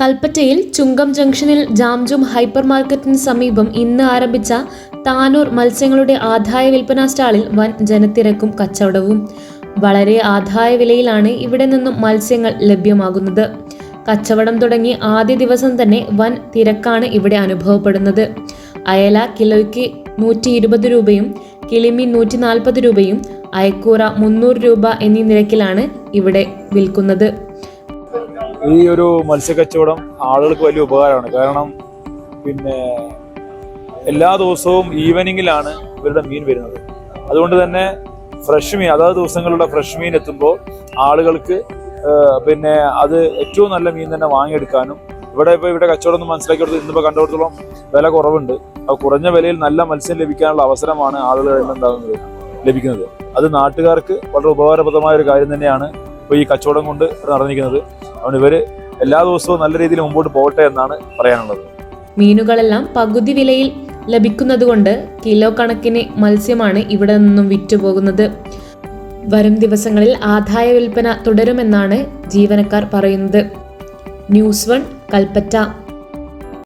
കൽപ്പറ്റയിൽ ചുങ്കം ജംഗ്ഷനിൽ ജാംജും ഹൈപ്പർ മാർക്കറ്റിന് സമീപം ഇന്ന് ആരംഭിച്ച താനൂർ മത്സ്യങ്ങളുടെ ആദായ വിൽപ്പന സ്റ്റാളിൽ വൻ ജനത്തിരക്കും കച്ചവടവും. വളരെ ആദായ വിലയിലാണ് ഇവിടെ നിന്നും മത്സ്യങ്ങൾ ലഭ്യമാകുന്നത്. കച്ചവടം തുടങ്ങി ആദ്യ ദിവസം തന്നെ വൻ തിരക്കാണ് ഇവിടെ അനുഭവപ്പെടുന്നത്. അയല കിലോയ്ക്ക് നൂറ്റി ഇരുപത് രൂപയും കിളിമീൻ നൂറ്റി നാൽപ്പത് രൂപയും അയക്കൂറ മുന്നൂറ് രൂപ എന്നീ നിരക്കിലാണ് ഇവിടെ വിൽക്കുന്നത്. ഈ ഒരു മത്സ്യക്കച്ചവടം ആളുകൾക്ക് വലിയ ഉപകാരമാണ്. കാരണം പിന്നെ എല്ലാ ദിവസവും ഈവനിങ്ങിലാണ് ഇവരുടെ മീൻ വരുന്നത്. അതുകൊണ്ട് തന്നെ ഫ്രഷ് മീൻ അതാത് ദിവസങ്ങളുടെ ഫ്രഷ് മീൻ എത്തുമ്പോൾ ആളുകൾക്ക് പിന്നെ അത് ഏറ്റവും നല്ല മീൻ തന്നെ വാങ്ങിയെടുക്കാനും ഇവിടെ ഇപ്പോൾ ഇവിടെ കച്ചവടം ഒന്ന് മനസ്സിലാക്കി കൊടുത്ത് ഇന്നിപ്പോൾ കണ്ടുകൊടുത്തോളം വില കുറവുണ്ട്. അപ്പോൾ കുറഞ്ഞ വിലയിൽ നല്ല മത്സ്യം ലഭിക്കാനുള്ള അവസരമാണ് ആളുകളിൽ എന്താകുന്നത് ലഭിക്കുന്നത്. അത് നാട്ടുകാർക്ക് വളരെ ഉപകാരപ്രദമായ ഒരു കാര്യം തന്നെയാണ് ഇപ്പോൾ ഈ കച്ചവടം കൊണ്ട് നടന്നിരിക്കുന്നത്. അതുകൊണ്ട് ഇവർ എല്ലാ ദിവസവും നല്ല രീതിയിൽ മുമ്പോട്ട് പോകട്ടെ എന്നാണ് പറയാനുള്ളത്. മീനുകളെല്ലാം പകുതി വിലയിൽ ലഭിക്കുന്നതുകൊണ്ട് കിലോ കണക്കിന് മത്സ്യമാണ് ഇവിടെ നിന്നും വിറ്റുപോകുന്നത് വരും ദിവസങ്ങളിൽ ആദായ വിൽപ്പന തുടരുമെന്നാണ് ജീവനക്കാർ പറയുന്നത്. News one Kalpetta.